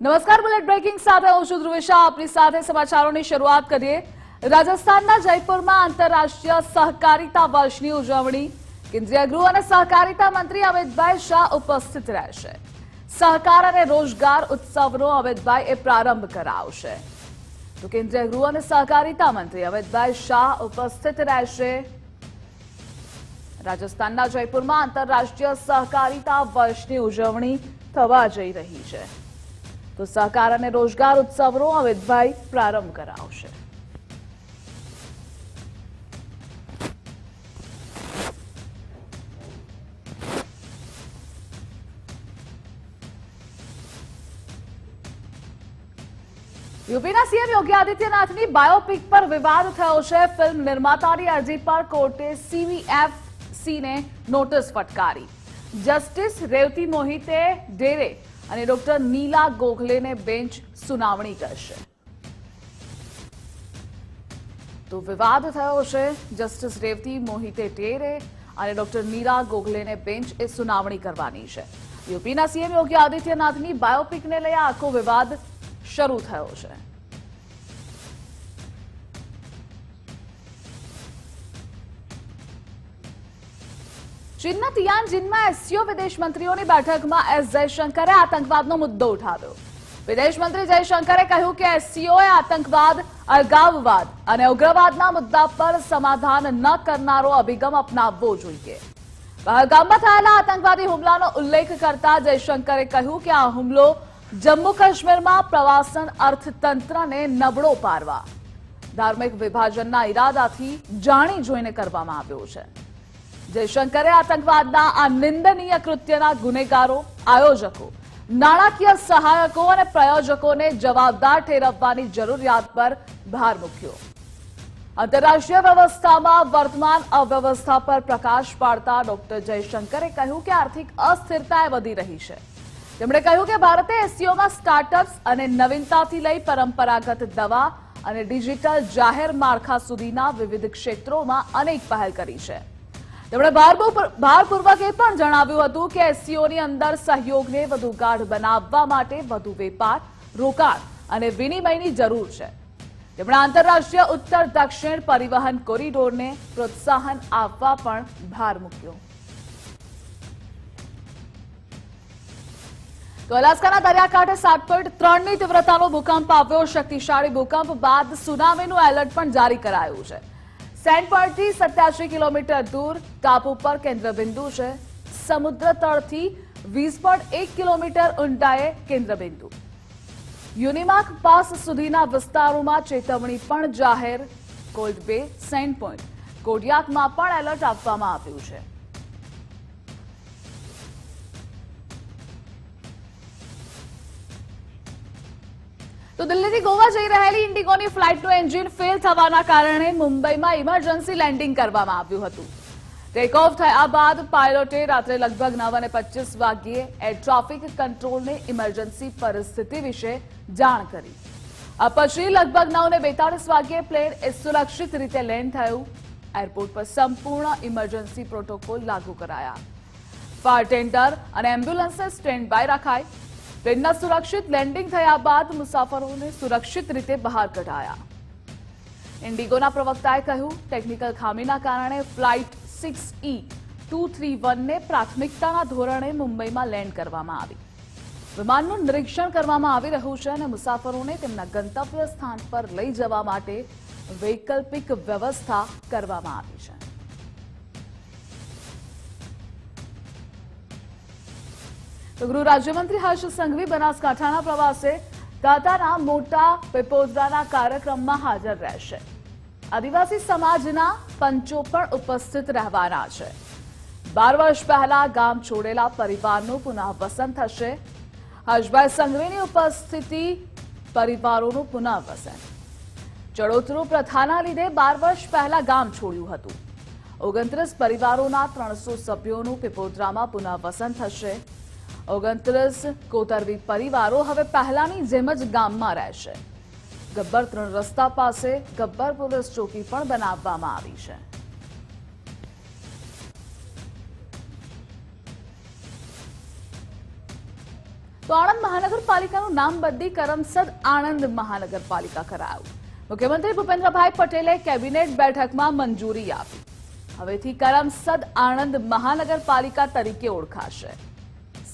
નમસ્કાર, bullet breaking સાથે હું છું આપની સાથે સમાચારોની શરૂઆત કરીએ. રાજસ્થાનના જયપુરમાં આંતરરાષ્ટ્રીય સહકારિતા વર્ષની ઉજવણી. કેન્દ્રીય ગૃહ અને સહકારિતા મંત્રી અમિતભાઈ શાહ ઉપસ્થિત રહેશે. સહકાર અને રોજગાર ઉત્સવનો અમિતભાઈએ પ્રારંભ કરાવશે. તો કેન્દ્રીય ગૃહ અને સહકારિતા મંત્રી અમિતભાઈ શાહ ઉપસ્થિત રહેશે. રાજસ્થાનના જયપુરમાં આંતરરાષ્ટ્રીય સહકારિતા વર્ષની ઉજવણી થવા જઈ રહી છે. તો સહકાર અને રોજગાર ઉત્સવનો અમિતભાઈ પ્રારંભ કરાવશે. યુપીના સીએમ યોગી આદિત્યનાથની બાયોપિક પર વિવાદ થયો છે. ફિલ્મ નિર્માતાની અરજી પર કોર્ટે સીવીએફસીને નોટિસ ફટકારી. જસ્ટિસ રેવતી મોહિતે ડેરે અને ડોક્ટર નીલા ગોખલેને બેન્ચ સુનાવણી કરશે. તો વિવાદ થયો છે. જસ્ટિસ રેવતી, મોહિતે ટેરે અને ડોક્ટર નીલા ગોખલેને બેન્ચ એ સુનાવણી કરવાની છે. યુપીના સીએમ યોગી આદિત્યનાથની બાયોપિકને લઈ આખો વિવાદ શરૂ થયો છે. ચીનના તિયાનજીનમાં એસસીઓ વિદેશ મંત્રીઓની બેઠકમાં એસ જયશંકરે આતંકવાદનો મુદ્દો ઉઠાવ્યો. વિદેશ મંત્રી જયશંકરે કહ્યું કે એસસીઓએ આતંકવાદ અલગાવવાદ અને ઉગ્રવાદના મુદ્દા પર સમાધાન ન કરનારો અભિગમ અપનાવવો જોઈએ. પહલગામમાં થયેલા આતંકવાદી હુમલાનો ઉલ્લેખ કરતા જયશંકરે કહ્યું કે આ હુમલો જમ્મુ કાશ્મીરમાં પ્રવાસન અર્થતંત્રને નબળો પાડવા. ધાર્મિક વિભાજનના ઈરાદાથી જાણી જોઈને કરવામાં આવ્યો છે. જયશંકરે આતંકવાદના આ નિંદનીય કૃત્યના ગુનેગારો, આયોજકો, નાણાકીય સહાયકો અને પ્રયોજકોને જવાબદાર ઠેરવવાની જરૂરિયાત પર ભાર મૂક્યો. આંતરરાષ્ટ્રીય વ્યવસ્થામાં વર્તમાન અવ્યવસ્થા પર પ્રકાશ પાડતા ડોક્ટર જયશંકરે કહ્યું કે આર્થિક અસ્થિરતા વધી રહી છે. તેમણે કહ્યું કે ભારતે એસસીઓમાં સ્ટાર્ટઅપ્સ અને નવીનતાથી લઈ પરંપરાગત દવા અને ડિજિટલ જાહેર માળખા સુધીના વિવિધ ક્ષેત્રોમાં અનેક પહેલ કરી છે. તેમણે ભારપૂર્વક એ પણ જણાવ્યું હતું કે એસસીઓની અંદર સહયોગને વધુ ગાઢ બનાવવા માટે વધુ વેપાર, રોકાણ અને વિનિમયની જરૂર છે. તેમણે આંતરરાષ્ટ્રીય ઉત્તર દક્ષિણ પરિવહન કોરિડોરને પ્રોત્સાહન આપવા પણ ભાર મૂક્યો. તો અલાસ્કાના દરિયાકાંઠે સાત પોઈન્ટ ત્રણની તીવ્રતાનો ભૂકંપ આવ્યો. શક્તિશાળી ભૂકંપ બાદ સુનામીનું એલર્ટ પણ જારી કરાયું છે. સેન્ટ પોઈન્ટથી સત્યાસી કિલોમીટર દૂર ટાપુ પર કેન્દ્રબિંદુ છે. સમુદ્ર તળથી વીસ પોઈન્ટ એક કિલોમીટર ઊંડાએ કેન્દ્રબિંદુ. યુનિમાર્ક પાસ સુધીના વિસ્તારોમાં ચેતવણી પણ જાહેર. કોલ્ડ બે સેન્ટ પોઈન્ટ. કોડિયાકમાં પણ એલર્ટ આપવામાં આવ્યું છે. તો દિલ્હીથી ગોવા જઈ રહેલી ઇન્ડિગોની ફ્લાઇટનું એન્જિન ફેલ થવાના કારણે મુંબઈમાં ઇમરજન્સી લેન્ડિંગ કરવામાં આવ્યું હતું. ટેક ઓફ થયા બાદ પાયલોટે રાત્રે લગભગ નવ અને પચીસ વાગ્યે એર ટ્રાફિક કંટ્રોલને ઇમરજન્સી પરિસ્થિતિ વિશે જાણ કરી. પછી લગભગ નવ ને બેતાળીસ વાગ્યે પ્લેન એ સુરક્ષિત રીતે લેન્ડ થયું. એરપોર્ટ પર સંપૂર્ણ ઇમરજન્સી પ્રોટોકોલ લાગુ કરાયા. ફાયર ટેન્ડર અને એમ્બ્યુલન્સે સ્ટેન્ડ બાય રખાઈ પ્લેનના સુરક્ષિત લેન્ડિંગ થયા બાદ મુસાફરોને સુરક્ષિત રીતે બહાર કઢાયા. ઇન્ડિગોના પ્રવક્તાએ કહ્યું, ટેકનિકલ ખામીના કારણે flight six E two three વનને પ્રાથમિકતાના ધોરણે મુંબઈમાં લેન્ડ કરવામાં આવી. વિમાનનું નિરીક્ષણ કરવામાં આવી રહ્યું છે અને મુસાફરોને તેમના ગંતવ્ય સ્થાન પર લઈ જવા માટે વૈકલ્પિક વ્યવસ્થા કરવામાં આવી છે. તો ગૃહ રાજ્યમંત્રી હર્ષ સંઘવી બનાસકાંઠાના પ્રવાસે દાતાના મોટા પીપોદરાના કાર્યક્રમમાં હાજર રહેશે. આદિવાસી સમાજના પંચો પણ ઉપસ્થિત રહેવાના છે. બાર વર્ષ પહેલા ગામ છોડેલા પરિવારનું પુનઃવસન થશે. હર્ષભાઈ સંઘવીની ઉપસ્થિતિ પરિવારોનું પુનઃવસન. ચડોતરુ પ્રથાના લીધે બાર વર્ષ પહેલા ગામ છોડ્યું હતું. ઓગણત્રીસ પરિવારોના ત્રણસો સભ્યોનું પીપોદરામાં પુનઃવસન થશે. ઓગણત્રીસ કોતરવી પરિવારો હવે પહેલાની જેમ જ ગામમાં રહેશે ગબ્બર ત્રણ રસ્તા પાસે ગબ્બર પોલીસ ચોકી પણ બનાવવામાં આવી છે. તો આણંદ મહાનગરપાલિકાનું નામ બદલી કરમસદ આણંદ મહાનગરપાલિકા કરાયું. મુખ્યમંત્રી ભૂપેન્દ્રભાઈ પટેલે કેબિનેટ બેઠકમાં મંજૂરી આપી. હવેથી કરમસદ આણંદ મહાનગરપાલિકા તરીકે ઓળખાશે.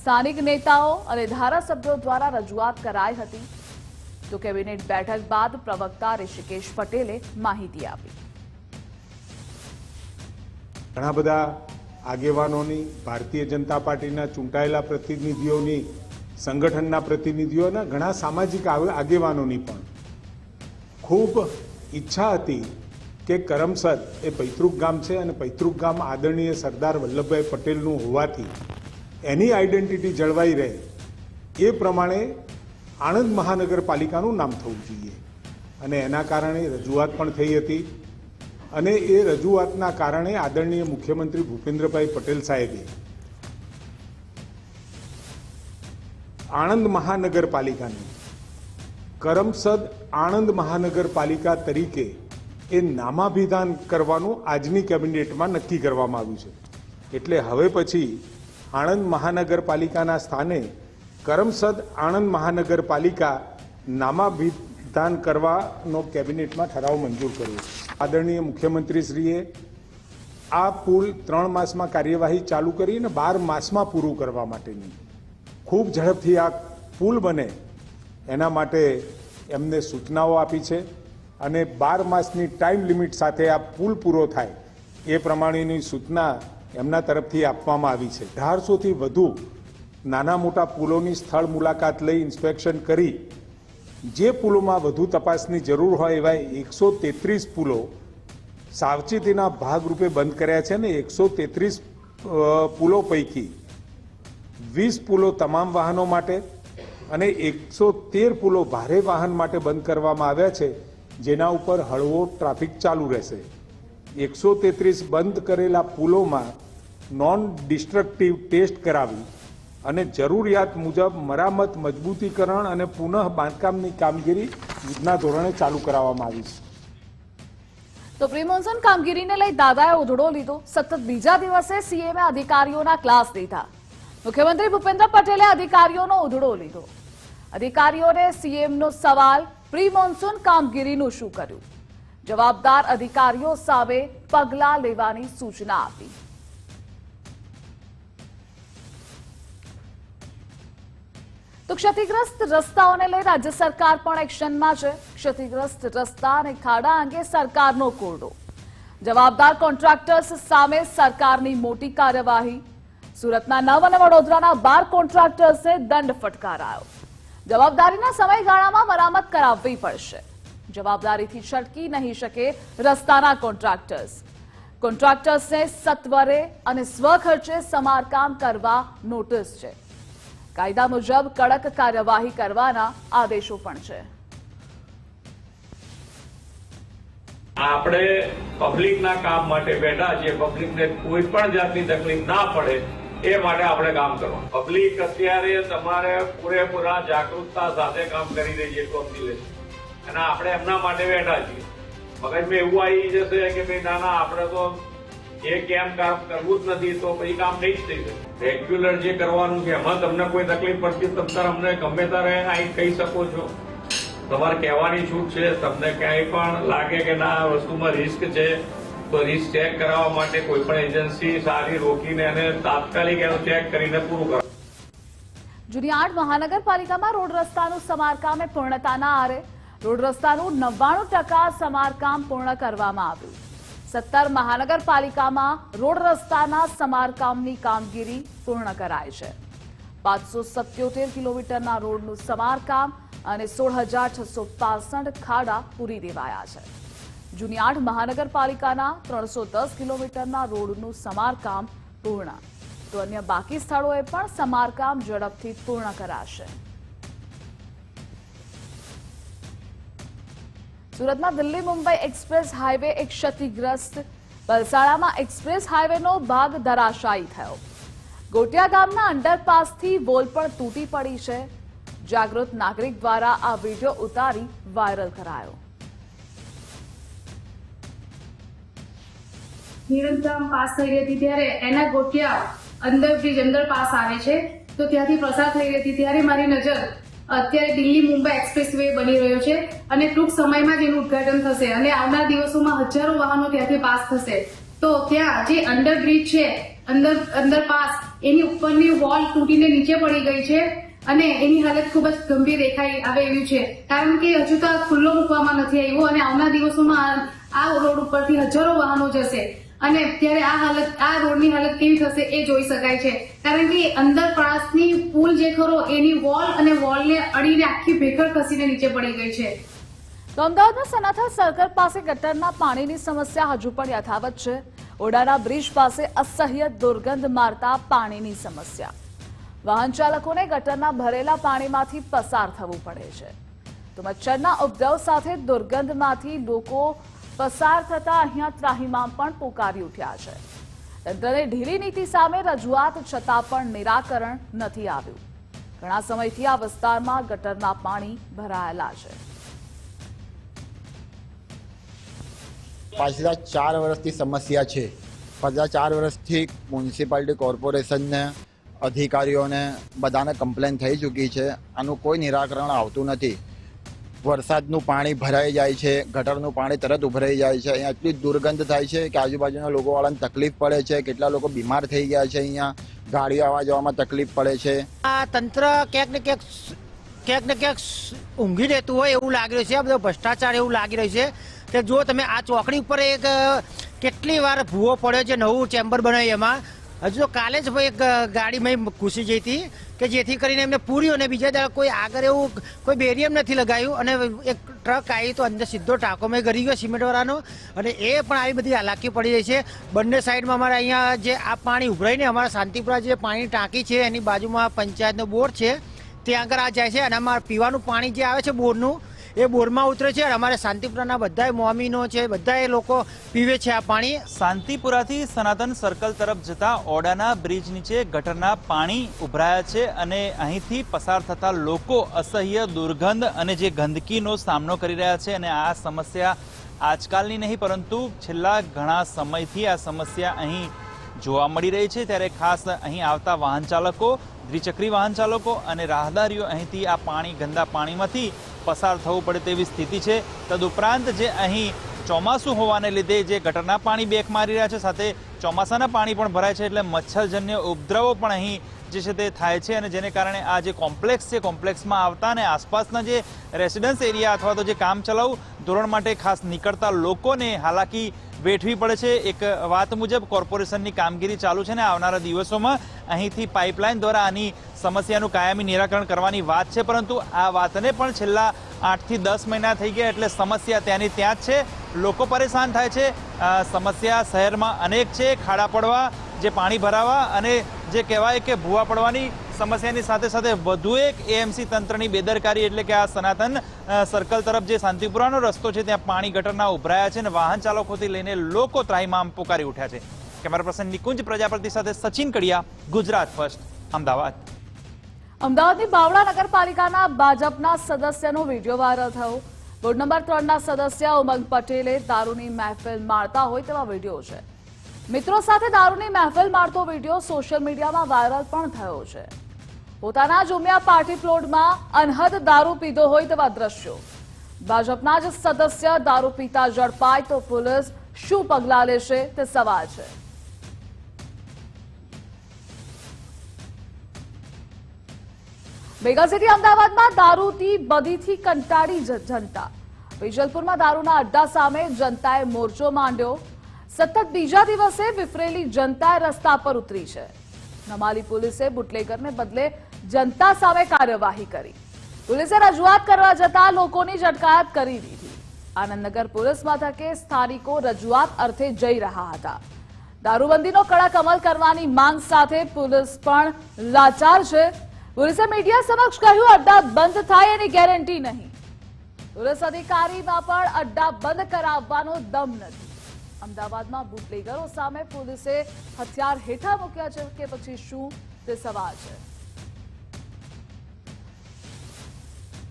સ્થાનિક નેતાઓ અને ધારાસભ્યો દ્વારા રજૂઆત કરાઈ હતી. તો કેબિનેટ બેઠક બાદ પ્રવક્તા ઋષિકેશ પટેલે માહિતી આપી. ઘણા બધા આગેવાનોની, ભારતીય જનતા પાર્ટીના ચૂંટાયેલા પ્રતિનિધિઓની, સંગઠનના પ્રતિનિધિઓના ઘણા સામાજિક આગે- આગેવાનોની પણ. ખૂબ ઈચ્છા હતી કે કરમસદ એ પૈતૃક ગામ છે અને પૈતૃક ગામ આદરણીય સરદાર વલ્લભભાઈ પટેલનું હોવાથી એની આઈડેન્ટિટી જળવાઈ રહે, એ પ્રમાણે આણંદ મહાનગરપાલિકાનું નામ થવું જોઈએ. અને એના કારણે રજૂઆત પણ થઈ હતી. અને એ રજૂઆતના કારણે આદરણીય મુખ્યમંત્રી ભૂપેન્દ્રભાઈ પટેલ સાહેબે આણંદ મહાનગરપાલિકાને કરમસદ આણંદ મહાનગરપાલિકા તરીકે એ નામાભિધાન કરવાનું આજની કેબિનેટમાં નક્કી કરવામાં આવ્યું છે. એટલે હવે પછી આણંદ મહાનગરપાલિકાના સ્થાને કરમસદ આણંદ મહાનગરપાલિકા નામાભિધાન કરવાનો કેબિનેટમાં ઠરાવ મંજૂર કર્યો આદરણીય મુખ્યમંત્રીશ્રીએ આ પુલ ત્રણ માસમાં કાર્યવાહી ચાલુ કરી અને બાર માસમાં પૂરું કરવા માટેની. ખૂબ ઝડપથી આ પુલ બને. એના માટે એમને સૂચનાઓ આપી છે અને બાર માસની ટાઈમ લિમિટ સાથે આ પુલ પૂરો થાય એ પ્રમાણેની સૂચના એમના તરફથી આપવામાં આવી છે. અઢારસોથી વધુ નાના મોટા પુલોની સ્થળ મુલાકાત લઈ ઇન્સ્પેક્શન કરી જે પુલોમાં વધુ તપાસની જરૂર હોય એવા એકસો તેત્રીસ પુલો સાવચેતીના ભાગરૂપે બંધ કર્યા છે ને એકસો તેત્રીસ પુલો પૈકી વીસ પુલો તમામ વાહનો માટે અને એકસો તેર પુલો ભારે વાહન માટે બંધ કરવામાં આવ્યા છે, જેના ઉપર હળવો ટ્રાફિક ચાલુ રહેશે. એકસો તેત્રીસ બંધ કરેલા પુલોમાં નોન ડિસ્ટ્રક્ટિવ ટેસ્ટ કરાવી અને જરૂરિયાત મુજબ મરામત, મજબૂતીકરણ અને પુનઃ બાંધકામની કામગીરી યુદ્ધના ધોરણે ચાલુ કરાવવામાં આવી છે. તો પ્રિમોન્સન કામગીરીને લઈ દાદાએ ઉધડો લીધો. સતત બીજા દિવસે સીએમએ અધિકારીઓના ક્લાસ લીધા. મુખ્યમંત્રી ભૂપેન્દ્ર પટેલે અધિકારીઓનો ઉધડો લીધો. અધિકારીઓને સીએમનો સવાલ પ્રી મોન્સૂન કામગીરીનું શું કર્યું? જવાબદાર અધિકારીઓ સામે પગલાં લેવાની સૂચના આપી. તો ક્ષતિગ્રસ્ત રસ્તાઓને લઈ રાજ્ય સરકાર પણ એક્શનમાં છે. ક્ષતિગ્રસ્ત રસ્તા અને ખાડા અંગે સરકારનો કોરડો. જવાબદાર કોન્ટ્રાક્ટર્સ સામે સરકારની મોટી કાર્યવાહી. સુરતના નવ અને વડોદરાના બાર કોન્ટ્રાક્ટર્સને દંડ ફટકારાયો. જવાબદારીના સમયગાળામાં મરામત કરાવવી પડશે. જવાબદારીથી છટકી નહીં શકે રસ્તાના કોન્ટ્રાક્ટર્સ. કોન્ટ્રાક્ટર્સને સત્વરે અને સ્વખર્ચે સમારકામ કરવા નોટિસ છે. કાયદા મુજબ કડક કાર્યવાહી કરવાના આદેશો પણ છે. આપણે પબ્લિકના કામ માટે બેઠા છીએ, પબ્લિકને કોઈ પણ જાતની તકલીફ ના પડે એ માટે આપણે કામ કરવાનું. પબ્લિક અત્યારે તમારે પૂરેપૂરા જાગૃતતા સાથે કામ કરી રહી છે કોમ્પ્યુટર અને આપણે એમના માટે બેઠા છીએ. મગજમાં એવું આવી જશે કે ભાઈ, ના ના, આપણે તો એ કેમ કામ કરવું જ નથી, તો પછી કામ નહીં જ થઈ શકે. રેગ્યુલર જે કરવાનું છે, એમાં તમને કોઈ તકલીફ પડતી તમ અમને ગમે ત્યારે અહીં કહી શકો છો. તમારે કહેવાની છૂટ છે, તમને ક્યાંય પણ લાગે કે ના વસ્તુમાં રિસ્ક છે, તો રિસ્ક ચેક કરાવવા માટે કોઈ પણ એજન્સી સારી રોકીને એને તાત્કાલિક એનું ચેક કરીને પૂરું કરો જુનિયાડ મહાનગરપાલિકામાં રોડ રસ્તાનું સમારકામે પૂર્ણતાના આરે રોડ રસ્તાનું નવ્વાણું ટકા સમારકામ પૂર્ણ કરવામાં આવ્યું. સત્તર મહાનગરપાલિકામાં રોડ રસ્તાના સમારકામની કામગીરી પૂર્ણ કરાય છે. પાંચસો સત્યોતેર કિલોમીટરના રોડનું સમારકામ અને સોળ હજાર છસો પાસઠ ખાડા પૂરી દેવાયા છે. જુનિયાર્ડ મહાનગરપાલિકાના ત્રણસો દસ કિલોમીટરના રોડનું સમારકામ પૂર્ણ. તો અન્ય બાકી સ્થળોએ પણ સમારકામ ઝડપથી પૂર્ણ કરાશે. સુરતમાં દિલ્હી મુંબઈ એક્સપ્રેસ હાઈવે એક ક્ષતિગ્રસ્ત વલસાડામાં એક્સપ્રેસ હાઈવેનો ભાગ ધરાશાયી થયો. ગોટિયા ગામના અંડરપાસથી વોલ પણ તૂટી પડી છે. જાગૃત નાગરિક દ્વારા આ વીડિયો ઉતારી વાયરલ કરાયો. નિરંતર પાસ થઈ રહી હતી ત્યારે એના ગોટિયા અંદર બ્રિજ અંદર પાસ આવે છે. તો ત્યાંથી પસાર થઈ રહી હતી. ત્યારે મારી નજર અત્યારે દિલ્હી મુંબઈ એક્સપ્રેસ વે બની રહ્યો છે અને ટૂંક સમયમાં જ એનું ઉદઘાટન થશે અને આવનાર દિવસોમાં હજારો વાહનો ત્યાંથી પાસ થશે. તો ત્યાં જે અંડરબ્રિજ છે, અંદર અંદર પાસ, એની ઉપરની વોલ તૂટીને નીચે પડી ગઈ છે અને એની હાલત ખૂબ જ ગંભીર દેખાઈ આવે એવી છે. કારણ કે હજુ તો ખુલ્લો મૂકવામાં નથી આવ્યો અને આવનાર દિવસોમાં આ રોડ ઉપરથી હજારો વાહનો જશે. અને ત્યારે આ હાલત, આ રોડની હાલત કેવી થશે એ જોઈ શકાય છે. કારણ કે અંદર પ્રાસની પુલ જે ખરો, એની વોલ અને વોલને અડીને આખી ભેખર ખસીને નીચે પડી ગઈ છે. અમદાવાદના સનાથા સર્કલ પાસે ગટરના પાણીની સમસ્યા હજુ પણ યથાવત છે. ઓડાના બ્રિજ પાસે અસહ્ય દુર્ગંધ મારતા પાણીની સમસ્યા. વાહન ચાલકોને ગટરના ભરેલા પાણીમાંથી પસાર થવું પડે છે. તો મચ્છરના ઉપદ્રવ સાથે દુર્ગંધમાંથી લોકો પસાર થતા અહીંયા ત્રાહીમામ પણ પોકારી ઉઠ્યા છે. તંત્રની ઢીલી નીતિ સામે રજૂઆત છતાં પણ નિરાકરણ નથી આવ્યું. ઘણા સમયથી આ વિસ્તારમાં ગટરના પાણી ભરાયેલા છે. પાછલા ચાર વર્ષથી સમસ્યા છે. પાછલા ચાર વર્ષથી મ્યુનિસિપાલિટી કોર્પોરેશનને, અધિકારીઓને બધાને કમ્પ્લેન થઈ ચૂકી છે. આનું કોઈ નિરાકરણ આવતું નથી. વરસાદનું પાણી ભરાઈ જાય છે, ગટરનું પાણી તરત ઉભરાઈ જાય છે. અહીંયા એટલી દુર્ગંધ થાય છે કે આજુબાજુના લોકોવાળાને તકલીફ પડે છે, કેટલા લોકો બીમાર થઈ ગયા છે અહીંયા. ગાડીઓ આવવા જવામાં તકલીફ પડે છે. આ તંત્ર ક્યાંક ને ક્યાંક ક્યાંક ને ક્યાંક ઊંઘી રહેતું હોય એવું લાગી રહ્યું છે, આ બધો ભ્રષ્ટાચાર એવું લાગી રહ્યું છે. કે જો તમે, આ ચોકડી ઉપર એક કેટલી વાર ભૂવો પડ્યો છે, નવું ચેમ્બર બનાવી એમાં. હજુ તો કાલે જ એક ગાડી ગાડીમાં ઘૂસી જઈ હતી કે જેથી કરીને એમને પૂર્યું અને બીજા દાડે કોઈ આગળ એવું કોઈ બેરિયમ નથી લગાવ્યું અને એક ટ્રક આવી તો અંદર સીધો ટાંકોમાં ગરી ગયો સિમેન્ટવાળાનો અને એ પણ આવી બધી હાલાકી પડી રહી છે. બંને સાઈડમાં અમારા અહીંયા જે આ પાણી ઉભરાઈને અમારા શાંતિપુરા જે પાણી ટાંકી છે એની બાજુમાં પંચાયતનો બોર છે. ત્યાં આગળ આ જાય છે અને અમારે પીવાનું પાણી જે આવે છે બોરનું એ બોરમાં ઉતરે છે અમારે શાંતિપુરાના બધાય મોમીનો છે, બધાય લોકો પીવે છે આ પાણી. શાંતિપુરાથી સનાતન સર્કલ તરફ જતા ઓડાના બ્રિજ નીચે ગટરના પાણી ઉભરાયા છે અને અહીંથી પસાર થતા લોકો અસહ્ય, દુર્ગંધ અને જે ગંદકીનો સામનો કરી રહ્યા છે અને આ સમસ્યા આજકાલની નહીં, પરંતુ છેલ્લા ઘણા સમયથી આ સમસ્યા અહીં જોવા મળી રહી છે. ત્યારે ખાસ અહીં આવતા વાહન ચાલકો દ્વિચક્રી વાહન ચાલકો અને રાહદારીઓ અહીંથી આ પાણી, ગંદા પાણીમાંથી પસાર થવું પડે તેવી સ્થિતિ છે. તદુપરાંત જે અહીં ચોમાસું હોવાને લીધે જે ગટરના પાણી બેક મારી રહ્યા છે, સાથે ચોમાસાના પાણી પણ ભરાય છે, એટલે મચ્છરજન્ય ઉપદ્રવો પણ અહીં જે છે તે થાય છે અને જેને કારણે આ જે કોમ્પ્લેક્સ છે, કોમ્પ્લેક્સમાં આવતા અને આસપાસના જે રેસિડન્સ એરિયા અથવા તો જે કામ ચલાઉ ધોરણ માટે ખાસ નીકળતા લોકોને હાલાકી વેઠવી પડે છે. એક વાત મુજબ, કોર્પોરેશનની કામગીરી ચાલુ છે ને આવનારા દિવસોમાં અહીંથી પાઇપલાઇન દ્વારા આની સમસ્યાનું કાયમી નિરાકરણ કરવાની વાત છે. પરંતુ આ વાતને પણ છેલ્લા આઠથી દસ મહિના થઈ ગયા એટલે સમસ્યા ત્યાંની ત્યાં જ છે. લોકો પરેશાન થાય છે. સમસ્યા શહેરમાં અનેક છે. ખાડા પડવા, જે પાણી ભરાવા અને જે કહેવાય કે ભૂવા પડવાની સમસ્યાની સાથે સાથે વધુ એક એએમસી તંત્રની બેદરકારી એટલે કે આ સનાતન સર્કલ તરફ જે શાંતિપુરાનો રસ્તો છે, ત્યાં પાણી ગટરના ઉભરાયા છે અને વાહન ચાલકોથી લઈને લોકો ત્રાહીમામ પોકારી ઉઠ્યા છે. કેમેરા પર્સન નિકુંજ પ્રજાપતિ સાથે સચિન કડિયા, ગુજરાત ફર્સ્ટ, અમદાવાદ. અમદાવાદની બાવળા નગરપાલિકાના ભાજપના સદસ્યનો વીડિયો વાયરલ થયો. વોર્ડ નંબર ત્રણના સદસ્ય ઉમંગ પટેલે દારૂની મહેફિલ માણતા હોય તેવા વીડિયો છે. મિત્રો સાથે દારૂની મહેફિલ મારતો વીડિયો સોશિયલ મીડિયામાં વાયરલ પણ થયો છે. પોતાના જ ઉમિયા પાર્ટી પ્લોટમાં અનહદ દારૂ પીધો હોય તેવા દ્રશ્યો. ભાજપના જ સદસ્ય દારૂ પીતા ઝડપાય તો પોલીસ શું પગલાં લેશે તે સવાલ છે. મેગા સિટી અમદાવાદમાં દારૂથી બધીથી કંટાળી જનતા. વિજલપુરમાં દારૂના અડ્ડા સામે જનતાએ મોરચો માંડ્યો. સતત બીજા દિવસે વિફરેલી જનતા રસ્તા પર ઉતરી છે. નમાલી પોલીસે બુટલેગરને બદલે જનતા સામે કાર્યવાહી કરી. પોલીસે રજૂઆત કરવા જતા લોકોની જટકાયત કરી દીધી. આનંદનગર પોલીસ મથકે સ્થાનિકો રજૂઆત અર્થે જઈ રહ્યા હતા. દારૂબંધીનો કડક અમલ કરવાની માંગ સાથે પોલીસ પણ લાચાર છે. પોલીસે મીડિયા સમક્ષ કહ્યું, અડ્ડા બંધ થાય એની ગેરંટી નહીં. પોલીસ અધિકારીમાં પણ અડ્ડા બંધ કરાવવાનો દમ નથી. અમદાવાદમાં બુટલેગરો સામે પોલીસે હથિયાર હેઠા મૂક્યા છે કે પછી શું તે સવાલ છે.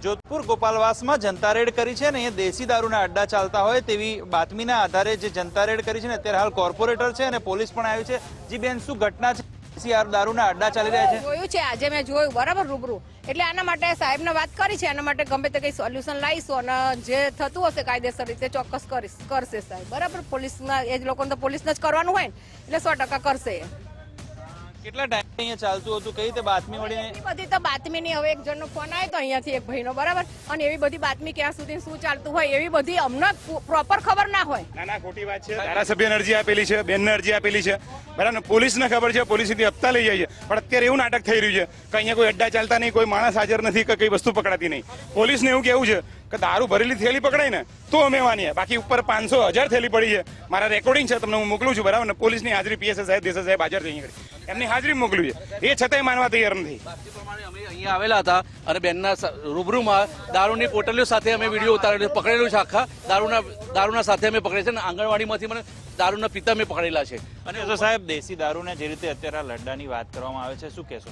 જોધપુર ગોપાલવાસમાં જનતા રેડ કરી છે ને અહીંયા દેશી દારૂના અડ્ડા ચાલતા હોય તેવી બાતમીના આધારે જે જનતા રેડ કરી છે ને અત્યારે હાલ કોર્પોરેટર છે અને પોલીસ પણ આવી છે. જી બેન, શું ઘટના છે? સીઆર દારૂના અડ્ડા ચાલી રહ્યા છે. જોયું છે, આજે મેં જોયું, બરાબર રૂબરૂ. એટલે આના માટે સાહેબને વાત કરી છે એના માટે ગમે તે કઈ સોલ્યુશન લાવીશું અને જે થતું હશે કાયદેસર રીતે ચોક્કસ કરીશ, કરશે સાહેબ. બરાબર, પોલીસના, એ જ લોકોને તો પોલીસને જ કરવાનું હોય ને, એટલે સો ટકા કરશે. કેટલા ટાઈમ અહીંયા ચાલતું હતું? કઈ રીતે બાતમી મળીને બધી તો બાતમીની હવે એક જણનો ફોન આવ્યો તો અહીંયાથી એક ભાઈનો બરાબર? અને એવી બધી બાતમી ક્યાં સુધી શું ચાલતું હોય એવી બધી અમને પ્રોપર ખબર ના હોય. ના ના ખોટી વાત છે. ધારાસભ્યને અરજી આપેલી છે બેનને અરજી આપેલી છે. બરાબર ને પોલીસને ખબર છે પોલીસ સુધી હપ્તા લઈ જાય છે. પણ અત્યારે એવું નાટક થઈ રહ્યું છે કે અહીંયા કોઈ અડ્ડા ચાલતા નહીં કોઈ માણસ હાજર નથી કે કઈ વસ્તુ પકડાતી નહીં. પોલીસને એવું કેવું છે કે દારૂ ભરેલી થેલી પકડાય ને તો અમે માનીએ. બાકી ઉપર પાંચસો હજાર થેલી પડી છે. મારા રેકોર્ડિંગ છે તમને હું મોકલું છું બરાબર? ને પોલીસની હાજરી પીએસએ સાહેબ દેસાઈ સાહેબ હાજર થઈ. એમની હાજરી મોકલું છે. એ છતાંય માનવા તૈયાર નથી. અહીંયા આવેલા હતા અને બેનના રૂબરૂમાં દારૂની પોટલીઓ સાથે અમે વીડિયો ઉતારેલો પકડેલું છે આખા. દારૂના દારૂના સાથે અમે પકડે છે અને આંગણવાડીમાંથી મને દારૂના પિતા મેં પકડેલા છે. અને તો સાહેબ દેશી દારૂને જે રીતે અત્યારે આ લડ્ડાની વાત કરવામાં આવે છે શું કહેશો?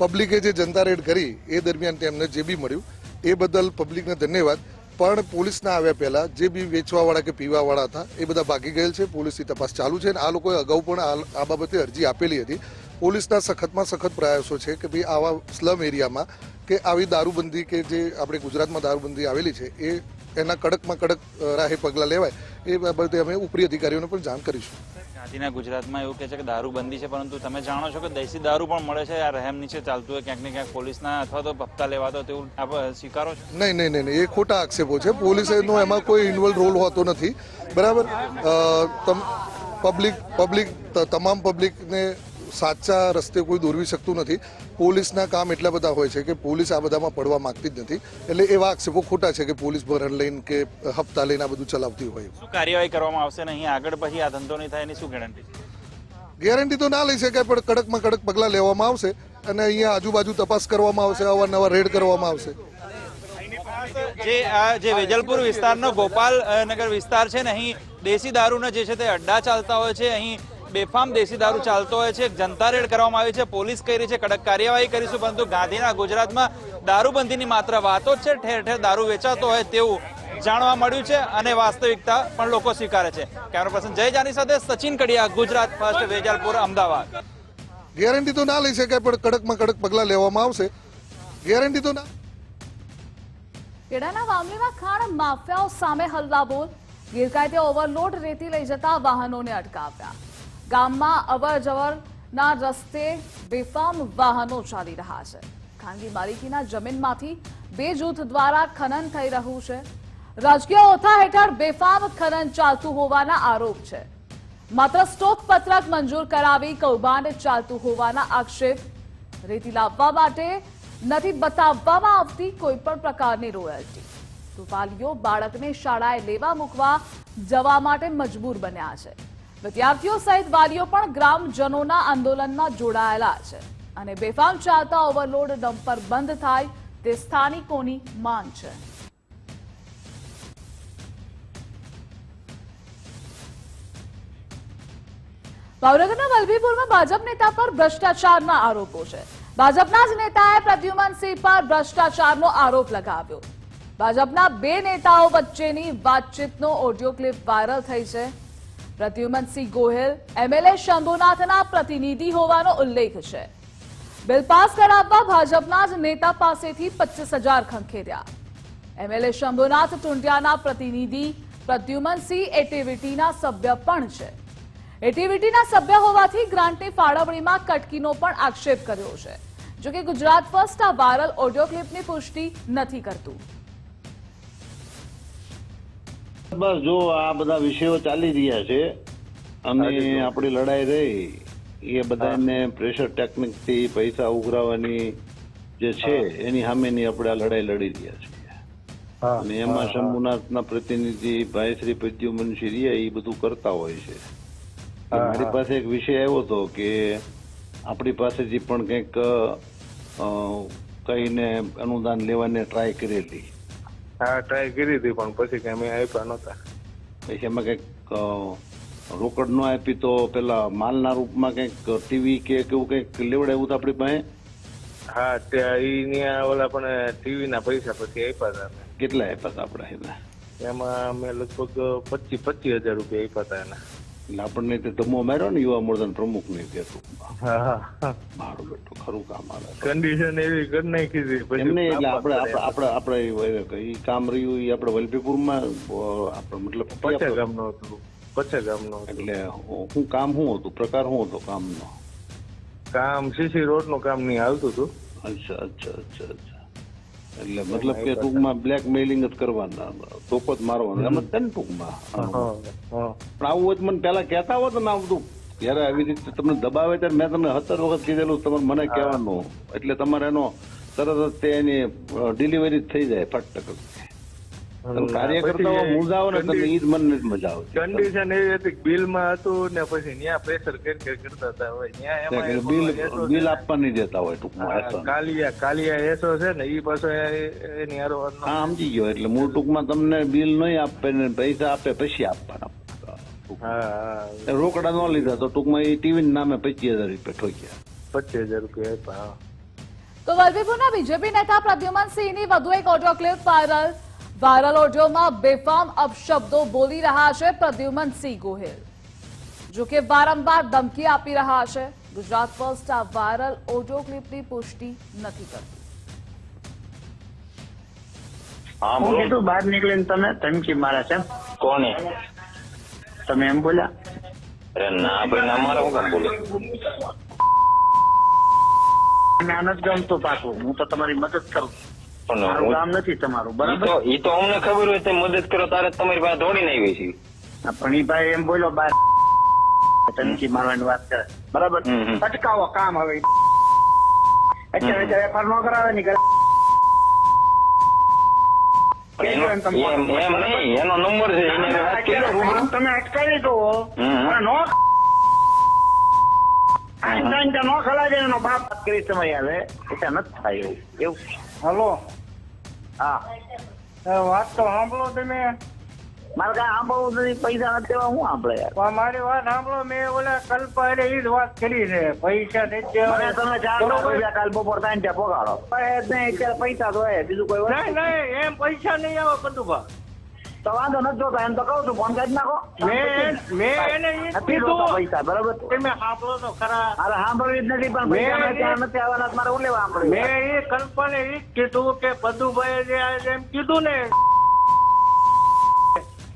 પબ્લિકે જે જનતા રેડ કરી એ દરમિયાન તેમને જે બી મળ્યું એ બદલ પબ્લિકને ધન્યવાદ. પણ પોલીસના આવ્યા પહેલાં જે બી વેચવાવાળા કે પીવાવાળા હતા, એ બધા ભાગી ગયેલ છે. પોલીસની તપાસ ચાલુ છે અને આ લોકોએ અગાઉ પણ આ- બાબતે અરજી આપેલી હતી. પોલીસના સખતમાં સખત પ્રયાસો છે કે ભાઈ આવા સ્લમ એરિયામાં કે આવી દારૂબંધી કે જે આપણે ગુજરાતમાં દારૂબંધી આવેલી છે, એ એના કડકમાં કડક રાહે પગલાં લેવાય. એ બાબતે અમે ઉપરી અધિકારીઓને પણ જાણ કરીશું. ગાંધીના ગુજરાતમાં એવું કહે છે કે દારૂ બંધી છે, પરંતુ તમે જાણો છો કે દેશી દારૂ પણ મળે છે, આ રહેમ નીચે ચાલતું હોય, ક્યાંક ને ક્યાંક પોલીસના અથવા તો હપ્તા લેવાતો તેવું આપ સ્વીકારો છો? નહીં નહીં નહીં એ ખોટા આક્ષેપો છે. પોલીસનો એમાં કોઈ ઇન્વોલ્વ રોલ હોતો નથી. બરાબર? પબ્લિક પબ્લિક તમામ પબ્લિકને સાચા રસ્તે કોઈ દોરવી શકતું નથી. પોલીસના કામ એટલા બધા હોય છે કે પોલીસ આ બધામાં પડવા માંગતી જ નથી. એટલે એવા આક્ષેપો ખોટા છે કે પોલીસ ભરણ લઈને કે હપ્તા લઈને આ બધું ચલાવતી હોય શું કાર્યવાહી કરવામાં આવશે નહીં આગળ પછી? આ ધંધો નહીં થાય એની શું ગેરંટી ગેરંટી તો ના લઈ શકાય પણ કડકમાં કડક પગલાં લેવામાં આવશે અને અહીંયા આજુબાજુ તપાસ કરવામાં આવશે અવારનવાર રેડ કરવામાં આવશે. જે આ જે વેજલપુર વિસ્તારનો ગોપાલ નગર વિસ્તાર છે ને અહીં દેશી દારૂના જે છે તે અડ્ડા ચાલતા હોય છે. અહીં બેફામ દેશી દારૂ ચાલતો હોય છે જનતા રેડ કરવામાં આવી છે પોલીસ કરી રહી છે કડક કાર્યવાહી કરીશું પરંતુ ગાંધીના ગુજરાતમાં દારૂબંધીની માત્ર વાતો જ છે ઠેર ઠેર દારૂ વેચાતો હોય તેવું જાણવા મળ્યું છે અને વાસ્તવિકતા પણ લોકો સ્વીકારે છે. કેમેરા પર્સન જય જાની સાથે સચિન કડિયા ગુજરાત ફર્સ્ટ વેજલપુર અમદાવાદ. ગેરંટી તો ના લઈ શકાય પણ કડકમાં કડક પગલાં લેવામાં આવશે. ગેરંટી તો ના. કેડાના મામલેમાં ખાણ માફિયાઓ સામે હલ્લાબોલ. ગેરકાયદે ઓવરલોડ રેતી લઈ જતા વાહનોને અટકાવ્યા. ગામમાં અવર જવરના રસ્તે બેફામ વાહનો ચાલી રહ્યા છે. ખાનગી માલિકીના જમીનમાંથી બે જૂથ દ્વારા ખનન થઈ રહ્યું છે. રાજકીય ઓથા હેઠળ બેફામ ખનન ચાલતું હોવાના આરોપ છે. માત્ર સ્ટોક પત્રક મંજૂર કરાવી કૌભાંડ ચાલતું હોવાના આક્ષેપ. રેતી લાવવા માટે નથી બતાવવામાં આવતી કોઈ પણ પ્રકારની રોયલ્ટી. તો વાલીઓ બાળકને શાળાએ લેવા મૂકવા જવા માટે મજબૂર બન્યા છે. વિદ્યાર્થીઓ સહિત વાલીઓ પણ ગ્રામજનોના આંદોલનમાં જોડાયેલા છે અને બેફામ ચાલતા ઓવરલોડ ડમ્પર બંધ થાય તે સ્થાનિકોની માંગ છે. ભાવનગરના વલભીપુરમાં ભાજપ નેતા પર ભ્રષ્ટાચારના આરોપો છે. ભાજપના જ નેતાએ પ્રદ્યુમનસિંહ પર ભ્રષ્ટાચારનો આરોપ લગાવ્યો. ભાજપના બે નેતાઓ વચ્ચેની વાતચીતનો ઓડિયો ક્લિપ વાયરલ થઈ છે. પ્રદ્યુમનસિંહ ગોહિલ એમએલએ શંભુનાથના પ્રતિનિધિ હોવાનો ઉલ્લેખ છે. બિલ પાસ કરાવવા ભાજપના જ નેતા પાસેથી પચીસ હજાર ખંખેર્યા. એમએલએ શંભુનાથ ટુંડિયાના પ્રતિનિધિ પ્રદ્યુમનસિંહ એટીવીટીના સભ્ય પણ છે. એટીવીટીના સભ્ય હોવાથી ગ્રાન્ટની ફાળવણીમાં કટકીનો પણ આક્ષેપ કર્યો છે. જોકે ગુજરાત ફર્સ્ટ આ વાયરલ ઓડિયો ક્લિપની પુષ્ટિ નથી કરતું. બસ જો આ બધા વિષયો ચાલી રહ્યા છે અને આપણી લડાઈ રહી એ બધાને પ્રેશર ટેકનિકથી પૈસા ઉઘરાવવાની જે છે એની સામેની આપણે આ લડાઈ લડી રહ્યા છીએ. અને એમાં શંભુનાથના પ્રતિનિધિ ભાઈ શ્રી પ્રદ્યુમન શિરિયા એ બધું કરતા હોય છે. મારી પાસે એક વિષય આવ્યો હતો કે આપણી પાસેથી પણ કંઈક કહીને અનુદાન લેવાને ટ્રાય કરેલી. હા ટ્રાય કરી હતી પણ પછી કઈ અમે આપ્યા નહોતા. પછી એમાં કંઈક રોકડ ન આપી તો પેલા માલના રૂપમાં કંઈક ટીવી કે કેવું કંઈક લેવડાવ્યું હતું આપણી પાસે? હા ત્યાં ઈ ઓલા પણ ટીવી ના પૈસા પછી આપ્યા હતા અમે. કેટલા આપ્યા હતા આપણે એના? એમાં અમે લગભગ પચીસ પચીસ હજાર રૂપિયા આપ્યા હતા એના. એટલે આપણને તે ધમો માર્યો ને યુવા મોરચાના પ્રમુખ ને કે મારું બેટું ખરું કામ આવે. કન્ડિશન એવી કરી નાખી હતી એમને એટલે આપણે આપણે આપણે આપણે એ કામ રહ્યું એ આપણે વલભીપુરમાં આપણે મતલબ પચે ગામનો હતું પચે ગામનો એટલે હું કામ શું હતું? પ્રકાર શું હતો કામનો? કામ સીસી રોડનું કામ નહીં હાલતું હતું. અચ્છા અચ્છા અચ્છા અચ્છા. એટલે મતલબ કે ટૂંકમાં બ્લેકમેલિંગ જ કરવાના. ધોકો જ મારવાનો. એમ જ છે ને ટૂંકમાં. પણ આવું હોય મને પેલા કહેતા હોત ને આ બધું જયારે આવી રીતે તમને દબાવે ત્યારે મેં તમને સત્તર વખત કીધેલું તમારે મને કહેવાનું. એટલે તમારે એનો તરત જ તે એની ડિલિવરી થઈ જાય ફટ તમે કાર્યકર્તાઓ મૂંઝાવો ને તમે ઈ જ મને નથી મજા આવતી કન્ડિશન એવી હતી બિલમાં હતું ને પછી ત્યાં પ્રેશર કરી કરી કરતા હતા. હવે એમાં બિલ બિલ. આપવા નહીં દેતા હોય ટૂંકમાં કાલિયા કાલિયા એસો છે ને ઈ પાછો એની હારો હા સમજી ગયો એટલે મૂળ ટૂંકમાં તમને બિલ નહીં આપે ને પૈસા આપે પછી આપવાના. રોકડા ન લીધા તો ટૂંકમાં એ ટીવી નામે પચીસ હજાર રૂપિયા ઠોક્યા પચીસ હજાર રૂપિયા આપ્યા તો વલભીપુરના બીજેપી નેતા પ્રદ્યુમનસિંહની વધુ એક ઓડિયો ક્લિપ વાયરલ વાયરલ ઓડિયોમાં બેફામ અપશબ્દો બોલી રહ્યા છે પ્રદ્યુમનસિંહ ગોહિલ. જો કે વારંવાર ધમકી આપી રહ્યા છે. ગુજરાત ફર્સ્ટ આ વાયરલ ઓડિયો ક્લિપની પુષ્ટિ નથી કરતી. હું કીધું બહાર નીકળીને તમે ધમકી મારે છે કોને? તમે એમ બોલ્યા? અરે ના ભાઈ ના મારે હું કામ બોલે? આ પાછું હું તો તમારી મદદ કરું. મારું નથી તમારું બરાબર? તો તો અમને ખબર હોય તે મદદ કરો તારે તમારી પાસે દોડીને આવી છે. પણ એ ભાઈ એમ બોલો બાર ટંકી મારવાની વાત કરે. બરાબર. અટકાવો કામ હવે અત્યારે અત્યારે ન કરાવે ની કરે. એનો- નંબર છે. તમે અટકાવી દો નો આઈન્સ્ટાઈન તો નો એનો બાપ વાત કરી સમય આવે એટલે નથી થાય એવું. એવું. હલો. હા. વાત તો સાંભળો તમે. મારે કઈ સાંભળવું નથી પૈસા નથી દેવા હું સાંભળે યાર? મારી વાત સાંભળો મેં ઓલા કલ્પા એ જ વાત કરી છે. પૈસા નથી તમે ચાર રૂપિયા કાલ બપોર ત્રણ ત્યાં પગાડો. નહીં અત્યારે પૈસા તો બીજું કોઈ નહીં એમ પૈસા નહીં આવે કદુભા તો વાંધો નથી જોતા એમ તો કહું છું ફોન કરી નાખો. મેં મેં એને નથી જોતા પૈસા બરાબર. તમે સાંભળો તો ખરા. અરે સાંભળવી જ નથી પણ મેં પૈસા ત્યાં નથી આવવાના મારે હું લેવા સાંભળ્યું મેં એ કલ્પને એ કીધું કે બધુભાઈ જે એમ કીધું ને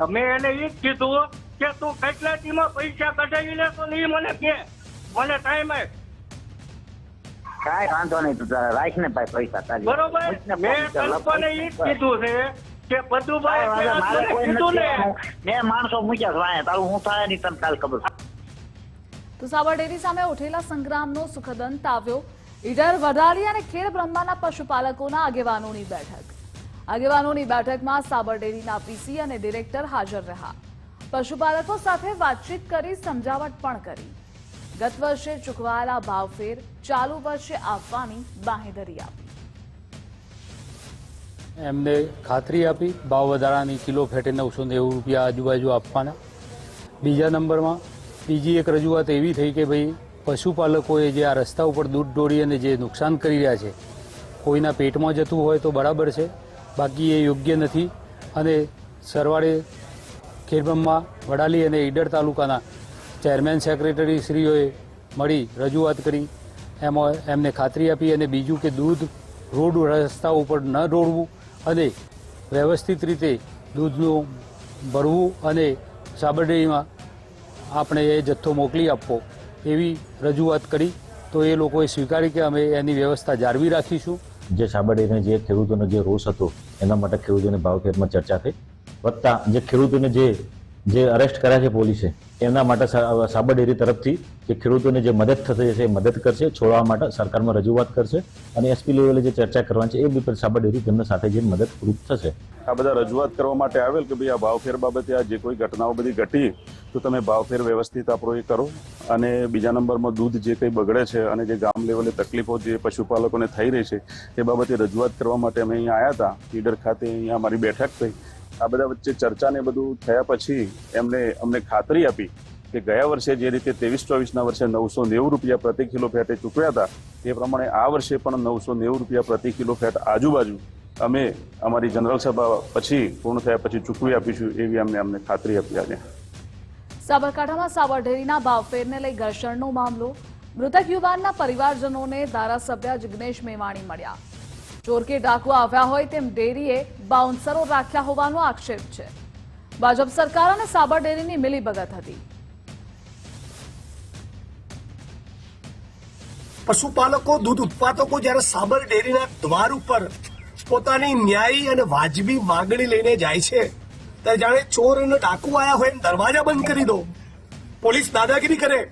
મેં એને એ કીધું કે તું કેટલા ટીમાં પૈસા કઢાવી લેતો ને એ મને કે મને ટાઈમ આપ કાંઈ વાંધો નહીં તું તારે રાખ ને ભાઈ પૈસા બરોબર? મેં કલ્પને ઈ જ કીધું છે કે પદુભાઈ કાંઈ મારે કોઈ કીધું નથી. ને મેં માણસો મૂક્યા છે વાંહે. તારું હું થાયની તને કાલ ખબર તો સાબરડેરી સામે ઉઠેલા સંગ્રામનો સુખદ અંત આવ્યો. ઈડર વડાલી અને ખેડ બ્રહ્માના પશુપાલકોના આગેવાનોની બેઠક. આગેવાનોની બેઠકમાં સાબરડેરીના પીસી અને ડિરેક્ટર હાજર રહ્યા. પશુપાલકો સાથે વાતચીત કરી સમજાવટ પણ કરી. ગત વર્ષે ચૂકવાયેલા ભાવફેર ચાલુ વર્ષે આપવાની બાંહેધરી આપી. એમને ખાતરી આપી ભાવ વધારાની કિલો ફેટે નવસો નેવું રૂપિયા આજુબાજુ આપવાના. બીજા નંબરમાં, બીજી એક રજૂઆત એવી થઈ કે ભાઈ, પશુપાલકોએ જે આ રસ્તા ઉપર દૂધ દોડી અને જે નુકસાન કરી રહ્યા છે, કોઈના પેટમાં જતું હોય તો બરાબર છે, બાકી એ યોગ્ય નથી. અને સરવાળે ખેરબમમાં વડાલી અને ઈડર તાલુકાના ચેરમેન સેક્રેટરી શ્રીઓએ મળી રજૂઆત કરી. એમાં એમને ખાતરી આપી અને બીજું કે દૂધ રોડ રસ્તા ઉપર ન દોડવું અને વ્યવસ્થિત રીતે દૂધનું ભરવું અને સાબરડેરીમાં આપણે એ જથ્થો મોકલી આપવો એવી રજૂઆત કરી. તો એ લોકોએ સ્વીકારી કે અમે એની વ્યવસ્થા જાળવી રાખીશું. જે સાબરડેરીને જે ખેડૂતોનો જે રોષ હતો, એના માટે ખેડૂતોને ભાવફેરમાં ચર્ચા થઈ. વત્તા જે ખેડૂતોને જે જે અરેસ્ટ કર્યા છે પોલીસે એમના માટે સાબરડેરી તરફથી જે ખેડૂતોને જે મદદ થશે એ મદદ કરશે, છોડવા માટે સરકારમાં રજૂઆત કરશે અને એસપી લેવલે જે ચર્ચા કરવાની છે, એ બી પર સાબરડેરી તેમના સાથે જે મદદ પૂરી થશે. આ બધા રજૂઆત કરવા માટે આવેલ કે ભાઈ આ ભાવફેર બાબતે આ જે કોઈ ઘટનાઓ બધી ઘટી, તો તમે ભાવફેર વ્યવસ્થિત આપણો એ કરો. અને બીજા નંબરમાં દૂધ જે કંઈ બગડે છે અને જે ગામ લેવલે તકલીફો જે પશુપાલકોને થઈ રહી છે, એ બાબતે રજૂઆત કરવા માટે અમે અહીંયા આવ્યા હતા. ઈડર ખાતે અહીંયા અમારી બેઠક થઈ. આ બધા વચ્ચે ચર્ચા ને બધું થયા પછી એમને અમને ખાતરી આપી કે ગયા વર્ષે જે રીતે ત્રેવીસ, ચોવીસના વર્ષે નવસો નેવું રૂપિયા પ્રતિ કિલો ફેટે ચૂકવ્યા હતા, તે પ્રમાણે આ વર્ષે પણ નવસો નેવું રૂપિયા પ્રતિ કિલો ફેટ આજુબાજુ અમે અમારી જનરલ સભા પછી પૂર્ણ થયા પછી ચૂકવી આપીશું એવી અમને અમને ખાતરી આપી આજે. સાબરકાંઠામાં સાબર ડેરીના ભાવફેરને લઈ ઘર્ષણનો મામલો. મૃતક યુવાનના પરિવારજનોને ધારાસભ્ય જિગ્નેશ મેવાણી મળ્યા. ચોર કે ડાકુ આવ્યા હોય તેમ ડેરીએ બાઉન્સરો રાખ્યા હોવાનો આક્ષેપ છે. ભાજપ સરકાર અને સાબર ડેરીની મિલીભગત હતી. પશુપાલકો દૂધ ઉત્પાદકો જ્યારે સાબર ડેરીના દ્વાર ઉપર પોતાની ન્યાયી અને વાજબી માગણી લઈને જાય છે, ત્યારે જાણે ચોર અને ડાકુ આયા હોય દરવાજા બંધ કરી દો. પોલીસ દાદાગીરી કરે.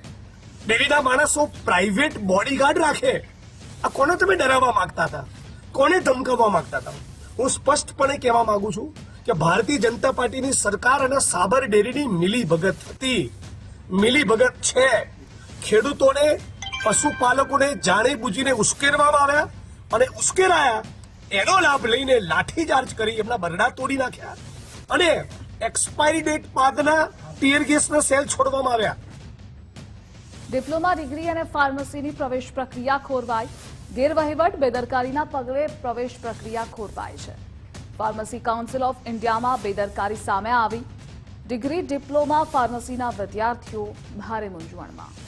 ડેરીના માણસો પ્રાઇવેટ બોડીગાર્ડ રાખે. આ કોને તમે ડરાવવા માંગતા હતા? કોને ધમકાવવા માંગતા હતા? હું સ્પષ્ટપણે કહેવા માંગુ છું કે ભારતીય જનતા પાર્ટીની સરકાર અને સાબર ડેરીની મિલી ભગત હતી. મિલી ભગત છે. ખેડૂતોને પશુપાલકોને જાણી બુજીને ઉશ્કેરવામાં આવ્યા અને ઉશ્કેરાયા. એનો લાભ લઈને લાઠીચાર્જ કરી એમના બરડા તોડી નાખ્યા. અને એક્સપાયરી ડેટ બાદના ટીયર ગેસના સેલ છોડવામાં આવ્યા. ડિપ્લોમા ડિગ્રી અને ફાર્મસીની પ્રવેશ પ્રક્રિયા ખોરવાઈ. ગેરવહીવટ, બેદરકારીના પગલે પ્રવેશ પ્રક્રિયા ખોરવાઈ છે. ફાર્મસી કાઉન્સિલ ઓફ ઇન્ડિયામાં બેદરકારી સામે આવી. ડિગ્રી, ડિપ્લોમા ફાર્મસીના વિદ્યાર્થીઓ ભારે મૂંઝવણમાં.